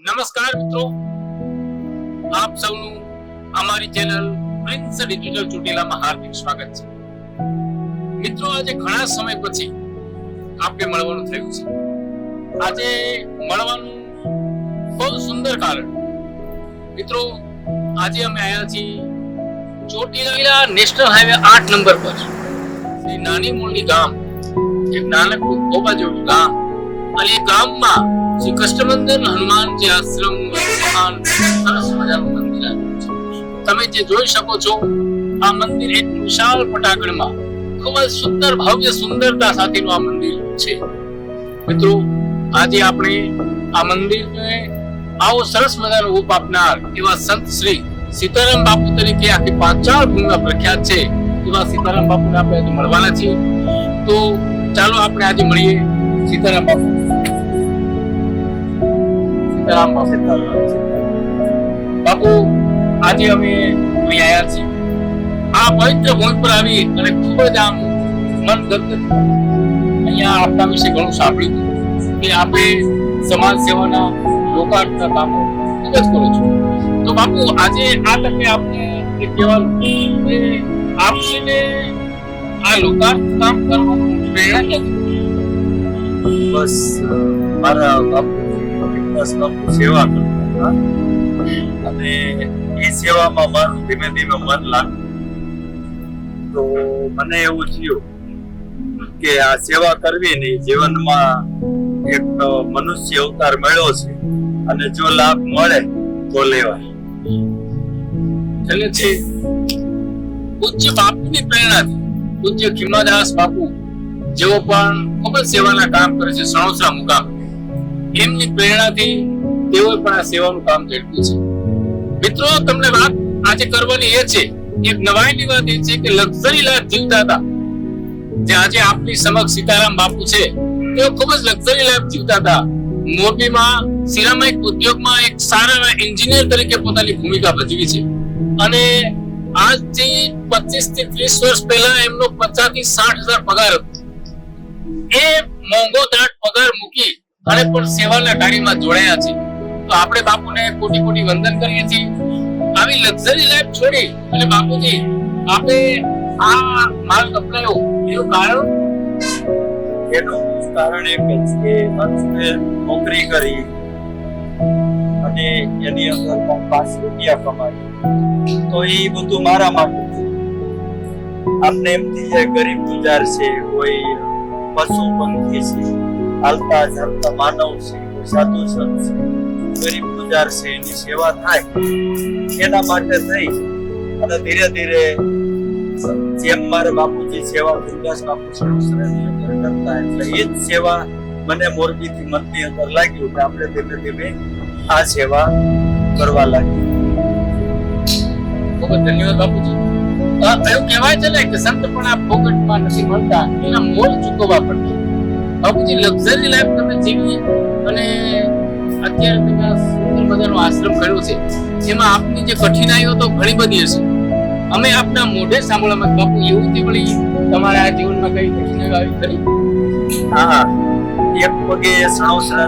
નમસ્કાર મિત્રો. આપ સૌનું અમારી ચેનલ પ્રિન્સ ડિજિટલ ચોટીલામાં હાર્દિક સ્વાગત છે. મિત્રો, આજે ઘણા સમય પછી આપને મળવાનું થયું છે. આજે મળવાનું બહુ સુંદર કારણ. મિત્રો, આજે અમે આવ્યા છીએ ચોટીલા નેશનલ હાઈવે આઠ નંબર પર. નાની મોટી ગામ, એક નાનકડું ગોબા જેવું ગામ. અને એ ગામમાં શ્રી કષ્ટબંધન હનુમાનજી આશ્રમ મહાન સરસ મજાનું મંદિર આવ્યું છે. તમે જે જોઈ શકો છો, આ મંદિર એક વિશાળ પટાગણમાં ખૂબ જ સુંદર, ભવ્ય સુંદરતા સાથેનું આ મંદિર છે. મિત્રો, આજે આપણે આ મંદિરને આવો સરસ મજાનો રૂપ આપનાર એવા સંત શ્રી સીતારામ બાપુ તરીકે આખી પાંચાળ ભૂમિમાં પ્રખ્યાત છે. એવા સીતારામ બાપુને આપણે મળવાના છીએ. તો ચાલો આપણે આજે મળીએ સીતારામ બાપુ. બાપુ બાપુ, આજે આ પવિત્ર ભૂમિ પર આવી અને ખૂબ જ આમ મન ગદ અહીંયા આપના વિશે ઘણું સાંભળ્યું કે આપે સમાજ સેવાના લોકાર્થના બાપુ આ તકે કામ કરવાનું બાપુજી બાપુ સેવા કરતા અને એ સેવામાં મારું ધીમે ધીમે મન લાગ્યું તો મને એવું થયું કે આ સેવા કરવી ને જીવનમાં એક મનુષ્ય અવતાર મળ્યો છે. અને જો લાભ મળે તો લેવાય. એટલે છે પૂજ્ય બાપુની પ્રેરણાથી પૂજ્ય ખીમાદાસ બાપુ જેઓ પણ ખૂબ સેવાના કામ કરે છે સણોસરા મુકામ. એમની પ્રેરણાથી તેઓએ પણ આ સેવાનું કામ કર્યું છે. મિત્રો, તમને વાત આજે કરવાની એ છે, એક નવાઈની વાત એ છે કે લક્ઝરી લાઈફ જીવતા હતા. જે આજે આપની સમક્ષ સીતારામ બાપુ છે, તેઓ ખૂબ જ લક્ઝરી લાઈફ જીવતા હતા. મોરબીમાં સિરામિક ઉદ્યોગમાં એક સારા એન્જિનિયર તરીકે પોતાની ભૂમિકા ભજવી છે. અને આજથી પચીસથી ત્રીસ વર્ષ પહેલા એમનો પચાસથી સાઠ હજાર પગાર હતો. એ મોંઘો દાટ પગાર મૂકી અને પણ સેવાના કાર્યમાં જોડાયા છે. તો આપણે બાપુને કોટી કોટી વંદન કરીએ છીએ. આવી લક્ઝરી લાઈફ છોડી અને બાપુજી આપણે આ માર્ગ અપનાવ્યો એનું કારણ? એનું કારણ એક જ કે મનુષ્ય નોકરી કરી અને એની અંદર પણ પાંચ રૂપિયા કમાય. તો એ બધું મારા માટે છે. એમ થઈ જાય ગરીબ ગુજાર છે કોઈ પશુ પંખી છે હાલતા ચાલતા માનવ છે સાધુ સંત છે, ગરીબ ગુજાર છે, એની સેવા થાય, એના માટે થઈ અને ધીરે ધીરે જેમ મારા બાપુજી સેવા દુર્ગાસ બાપુ કરતા, એટલે એ જ સેવા મને મોરબીથી મનની અંદર લાગ્યું કે આપણે ધીમે ધીમે આ સેવા કરવા લાગી ખૂબ ધન્યવાદ બાપુજી. એવું કહેવાય છે ને કે સંત પણ આ ફોકટમાં નથી મળતા, એના મોલ ચૂકવવા પડશે બાપુજી લક્ઝરી લાઈફ તમે જીવી અને અત્યારે તમે સુંદર મજાનો આશ્રમ કર્યો છે. જેમાં આપની જે કઠિનાઈઓ તો ઘણી બધી હશે. અમે આપના મોઢે સાંભળવામાં બાપુ એવું તે વળી તમારા જીવનમાં કઈ કઠિનાઈઓ આવી ખરી? હા એક પગે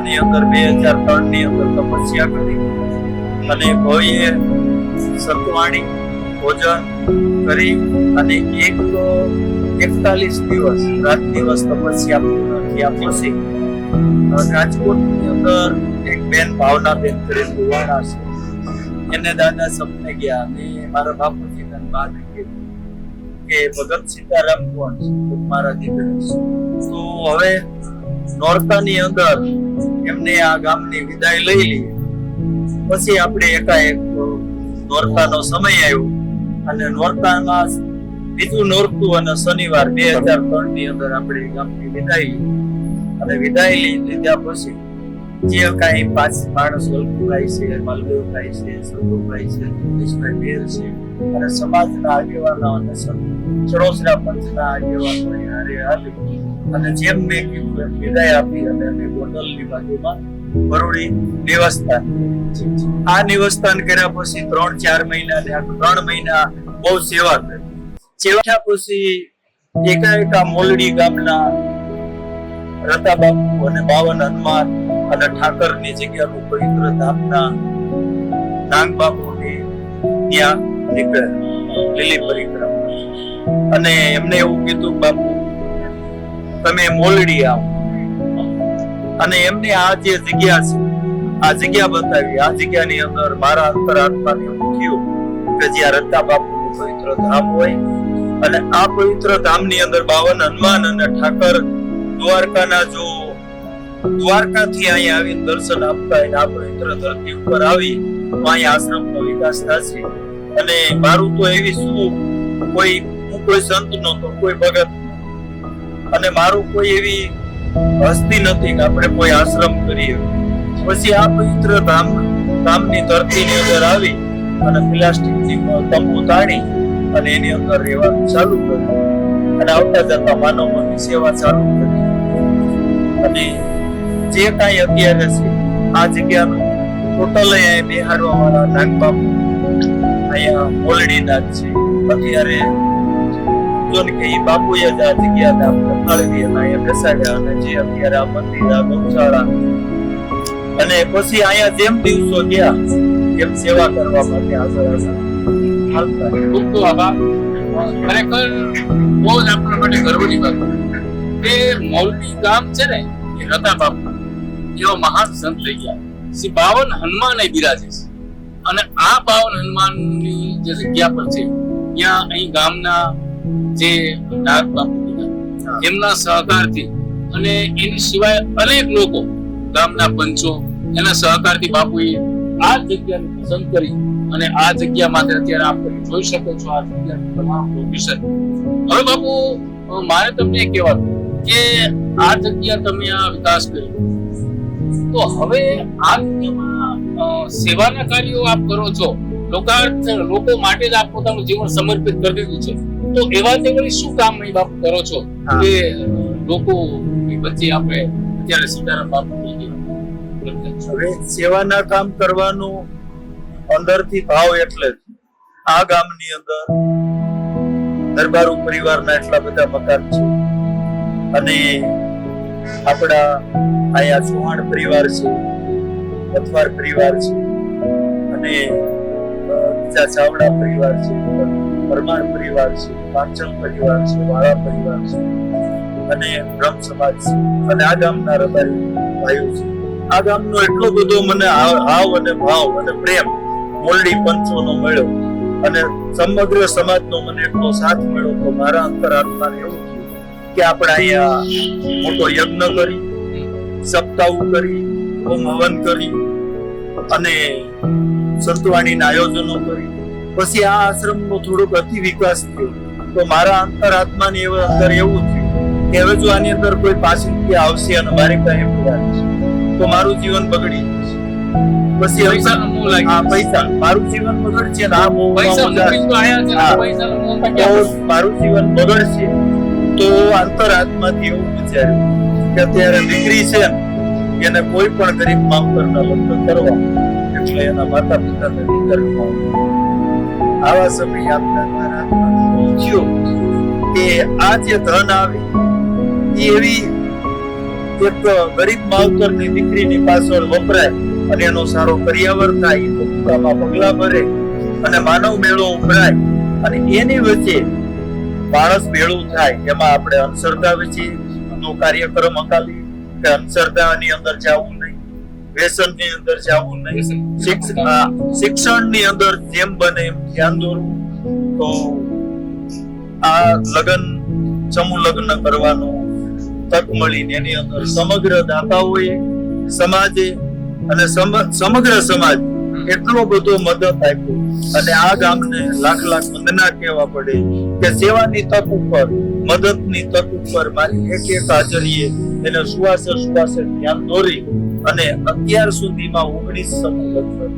ની અંદર, બે હજાર ત્રણની અંદર તપસ્યા કરી. અને કોઈએ સતવાણી, ભોજન કરી અને એક એકતાલીસ દિવસ, રાત દિવસ તપસ્યા પૂર્ણ થયા પછી રાજકોટની અંદર એક બેન ભાવનાબેન કરીને કુવાડા છે. એને દાદા સપને ગયા અને મારા બાપુજીને બાદ કીધું કે ભગત સીતારામ કોણ છે? મારા દીકરા છે. તો હવે નોરતાની અંદર એમને આ ગામની વિદાય લઈ લઈએ. પછી આપણે એકાએક નોરતાનો સમય આવ્યો અને નોરતામાં બીજું નોરતું અને શનિવાર બે હજાર ત્રણની અંદર આપણે ગામની વિદાય અને વિદાય લીધા પછી જે કાંઈ પાંચ માણસ વલ્લભભાઈ છે માલદેવભાઈ છે સંતુભાઈ છે જગદીશભાઈ બેર છે અને સમાજના આગેવાનો અને ચડોસરા પંથના આગેવાનો હારે આવી અને જેમ મેં કીધું એમ વિદાય આપી અને અમે ગોંડલની બાજુમાં વરુણી નિવસ્થાન આ નિવસ્થાન કર્યા પછી ત્રણ ચાર મહિના ત્રણ મહિના બહુ સેવા કરી. થયા પછી એકાએકા મોલડી ગામના રતાબાપુ અને બાવન હનુમાન અને ઠાકરની જગ્યાનું પવિત્ર ધામના નાગ બાપુને ત્યાં નીકળ્યા. લીલી પરિક્રમા. અને એમને એવું કીધું, બાપુ, તમે મોલડી આવો. અને એમને આ જે જગ્યા છે, આ જગ્યા બતાવી, આ જગ્યાની અંદર મારા અંતરાત્માને એવું કે જ્યાં રત્તા બાપુનું પવિત્ર ધામ હોય અને આ પવિત્ર ધામની અંદર બાવન હનુમાન અને ઠાકર દ્વારકાના જો દ્વારકાથી અહીંયા આવીને દર્શન આપતા અને આ પવિત્ર ધરતી ઉપર આવી અહીંયા આશ્રમનો વિકાસ થશે. અને મારું તો એવી શું, કોઈ, હું કોઈ સંત નહોતો, કોઈ ભગત અને મારું કોઈ એવી હસ્તી નથી કે આપણે કોઈ આશ્રમ કરીએ. પછી આ પવિત્ર ધામ, ધામની ધરતીની અંદર આવી અને પ્લાસ્ટિકની તંબુ તાણી અને એની અંદર રહેવાનું ચાલુ કર્યું. અને આવતા જતા માનવોની સેવા ચાલુ કરી. અને જે કાંઈ અત્યારે છે, આ જગ્યાનું ટોટલ અહીંયા બિહારવા વાળા નાગબાપુ અહીંયા મોલડીના જ છે. અત્યારે જો કે એ બાપુએ જ આ જગ્યા નામ ફાળવી અને અહીંયા બેસાડ્યા અને જે અત્યારે આ મંદિર, આ ગૌશાળા અને પછી અહીંયા જેમ દિવસો ગયા, એમ સેવા કરવા માટે આગળ રહ્યા. ખૂબ ખૂબ આભાર. ખરેખર બહુ જ આપણા માટે ગર્વની વાત. કે મૌલવી ગામ છે ને એ રતા બાપુ એવા મહાન સંત થઈ ગયા. શ્રી બાવન હનુમાન એ બિરાજે છે. અને આ બાવન હનુમાનની જે જગ્યા પર છે ત્યાં અહીં ગામના જે નાગ બાપુ એમના સહકારથી અને એની સિવાય અનેક લોકો ગામના પંચો એના સહકારથી બાપુએ આ જગ્યાને પસંદ કરી અને આ જગ્યા માટે અત્યારે આપ જોઈ શકો છો આ જગ્યા તમામ લોકેશન. હવે બાપુ મારે તમને કહેવાનું કે આ જગ્યા તમે આ વિકાસ કર્યો. તો હવે આ જગ્યામાં સેવાના કાર્યો આપ કરો છો લોકાર્થ લોકો માટે જ આપ પોતાનું જીવન સમર્પિત કરી દીધું છે. તો એવા તે વળી શું કામ અહીં બાપુ કરો છો? કે લોકો વચ્ચે આપણે અત્યારે સીતારામ બાપુ હવે સેવાના કામ કરવાનું અંદરથી ભાવ એટલે જ. આ ગામની અંદર દરબારુ પરિવારના એટલા બધા મકાન છે. અને આપણા અહીંયા ચૌહાણ પરિવાર છે અથવાર પરિવાર છે, અને બીજા ચાવડા પરિવાર છે, પરમાર પરિવાર છે, પાંચમ પરિવાર છે, વાળા પરિવાર છે, અને બ્રહ્મ સમાજ છે. અને આ ગામના રબારી ભાઈઓ છે. આ ગામનો એટલો બધો મને હાવ અને ભાવ અને પ્રેમ મોલડી પંચોનો મળ્યો અને સમગ્ર સમાજનો મને એટલો સાથ મળ્યો તો મારા અંતરાત્માને એવું કે આપણે અહીંયા મોટો યજ્ઞ કરી, સપ્તાહ કરી હોમ હવન કરી અને સંતવાણીના આયોજનો કરી. પછી આ આશ્રમનો થોડોક અતિ વિકાસ થયો. તો મારા અંતરાત્માની એવા અંદર એવું થયું કે હવે જો આની અંદર કોઈ પાછળથી આવશે અને મારી પાસે તો મારું જીવન બગડી જશે. પછી પૈસાનો મોહ લાગી પૈસા. મારું જીવન બગડશે છે આ મોહમાં પૈસા જાત- મૂકીને આયા છે મોહ તો મારું જીવન અંતરાત્માથી એવું વિચાર્યું કે અત્યારે દીકરી છે એને કોઈ પણ ગરીબ માવતરના લગ્ન કરવા એટલે એના માતા પિતાને કરવા આવા. સમય આપના અંતરાત્માથી એવું કે આ જે ધન આવે એ એવી એક ગરીબ માવતરની દીકરીની પાછળ વપરાય. અને એનો સારો પર્યાવર થાય ભૂમિકામાં પગલા ભરે અને માનવ મેળો ઉભરાય અને એની વચ્ચે માણસ ભેળું થાય, એમાં આપણે અંધશ્રદ્ધા વિશે નો કાર્યક્રમ અકાલી કે અંધશ્રદ્ધાની અંદર જવું નહીં, વ્યસનની અંદર જવું નહીં શિક્ષણની અંદર જેમ બને એમ ધ્યાન દોરવું. તો આ લગ્ન, સમૂહ લગ્ન કરવાનો તક મળીને એની અંદર સમગ્ર દાતાઓએ, સમાજે અને સમગ્ર સમાજ એટલો બધો મદદ આપ્યો. અને આ ગામને લાખ લાખ વંદના કહેવા પડે કે સેવાની તક ઉપર મદદની તક ઉપર મારી એક એક હાજરીએ એને સુવાસે સુવાસે ધ્યાન દોરી અને અત્યાર સુધીમાં ઓગણીસ સમૂહ લગ્ન.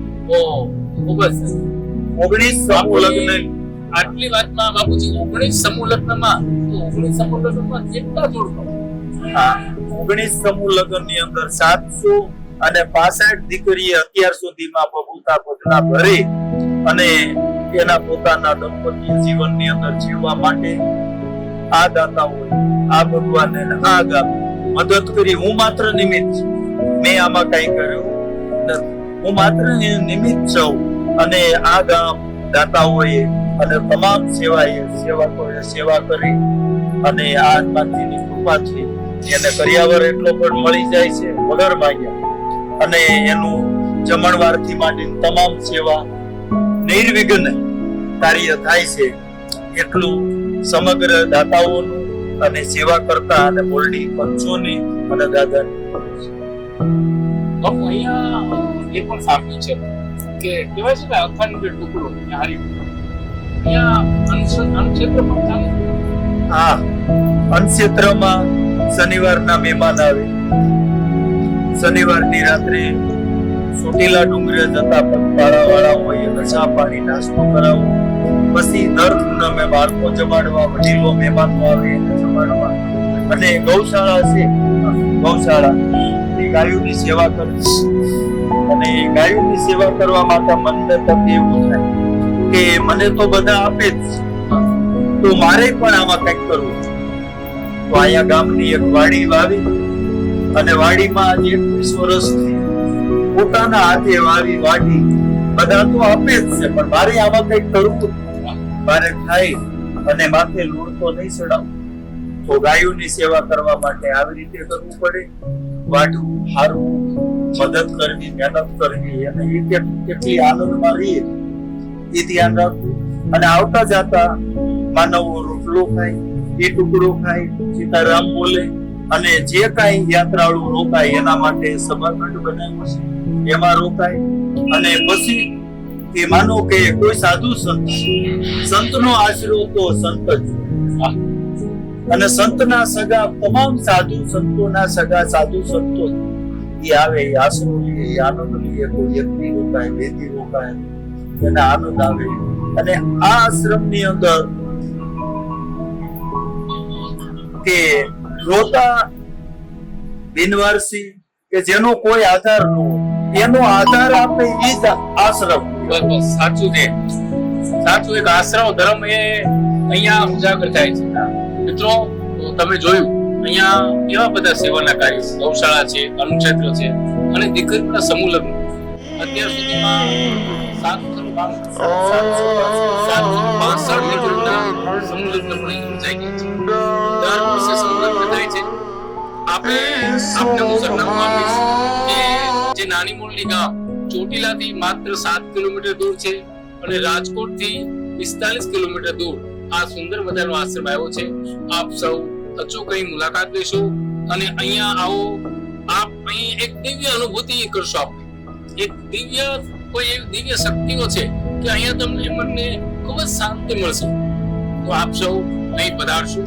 ઓગણીસ સમૂહ લગ્ન. આટલી વાતમાં બાપુજી ઓગણીસ સમૂહ લગ્નમાં તો ઓગણીસ સમૂહ લગ્નમાં કેટલા જોડકો ઓગણીસ સમૂહ લગ્નની અંદર સાતસો અને પાસઠ દીકરી અત્યાર સુધીમાં બબૂતા પગલા ભરી અને એના પોતાના દંપતીય જીવનની અંદર જીવવા માટે આ દાતાઓએ આ ભગવાનને આ ગામ મદદ કરી. હું માત્ર નિમિત્ત મેં આમાં કઈ કર્યું હું માત્ર નિમિત્ત છું અને આ ગામ દાતાઓએ અને તમામ સેવાએ સેવકોએ સેવા કરી અને આ કૃપા છે એને કર્યાવર એટલો પણ મળી જાય છે. વગર માંગ્યા. અને એનું જમણવારથી માંડીને તમામ સેવા નિર્વિઘ્ન કાર્ય થાય છે. એટલું સમગ્ર દાતાઓનું અને સેવા કરતા અને મોરડી પંચોની અને દાદાની. તો અહીંયા એ પણ સાંભળ્યું છે કે કહેવાય છે ને અખંડ ટુકડો હારી હા અનક્ષેત્રમાં શનિવારના મહેમાન આવે. શનિવારની રાત્રે સુટીલા ડુંગરે જતા પગપાળા હોય નશા પાણી નાસ્તો કરાવો. પછી દર પૂનમે બાળકો જમાડવા, વડીલો મહેમાનો આવે જમાડવા. અને ગૌશાળા છે, ગૌશાળા. એ ગાયોની સેવા કરવી. અને ગાયોની સેવા કરવા માટે મનને તક એવું થાય. કે મને તો બધા આપે જ. તો મારે પણ આમાં કંઈક કરવું. તો અહીંયા ગામની એક વાડી વાવી. અને વાડીમાં આજે એકવીસ વર્ષથી પોતાના હાથે વાવી વાડી બધા તો આપે જ છે, પણ મારે આમાં કઈ કરવું મારે ખાઈ અને માથે લોડ તો નહીં ચડાવું. તો ગાયોની સેવા કરવા માટે આવી રીતે કરવું પડે. વાઢવું હારવું, મદદ કરવી, મહેનત કરવી અને એ કેટલી આનંદમાં રહીએ. એ ધ્યાન રાખવું. અને આવતા જાતા માનવો રોટલો ખાય, એ ટુકડો ખાય, સીતારામ બોલે અને જે કાંઈ યાત્રાળુ રોકાય એના માટે સભાખંડ બનાવ્યું છે. એમાં રોકાય અને પછી એ માનો કે કોઈ સાધુ સંત સંતનો આશરો તો સંત જ અને સંતના સગા તમામ સાધુ સંતોના સગા સાધુ સંતો એ આવે, એ આશરો એ આનંદ લઈએ કોઈ વ્યક્તિ રોકાય, વેદી રોકાય, એને આનંદ આવે. અને આ આશ્રમની અંદર કે રોતા, બિનવારસી, કે જેનો કોઈ આધાર ન એનો આધાર આપે એ જ આશ્રમ. સાચું છે. સાચું એક આશ્રમ, ધર્મ એ અહીંયા ઉજાગર થાય છે. મિત્રો તમે જોયું, અહીંયા એવા બધા સેવાના કાર્યો ગૌશાળા છે અનુક્ષેત્ર છે, અને દીકરીના સમૂહ અત્યાર સુધીમાં સાતસો સાતસો પાસઠ દીકરીના સમૂહ લગ્ન પણ યોજાઈ ગયા છે. આપણે આપને હું કે જે નાની મોરલી ચોટીલાથી માત્ર સાત કિલોમીટર દૂર છે અને રાજકોટથી પિસ્તાલીસ કિલોમીટર દૂર આ સુંદર મજાનો આશ્રમ આવ્યો છે. આપ સૌ અચૂક અહીં મુલાકાત લેશો અને અહીંયા આવો. આપ અહીં એક દિવ્ય અનુભૂતિ કરશો આપ એક દિવ્ય, કોઈ એવી દિવ્ય શક્તિઓ છે કે અહીંયા તમને મનને ખૂબ જ શાંતિ મળશે. તો આપ સૌ અહીં પધારશો.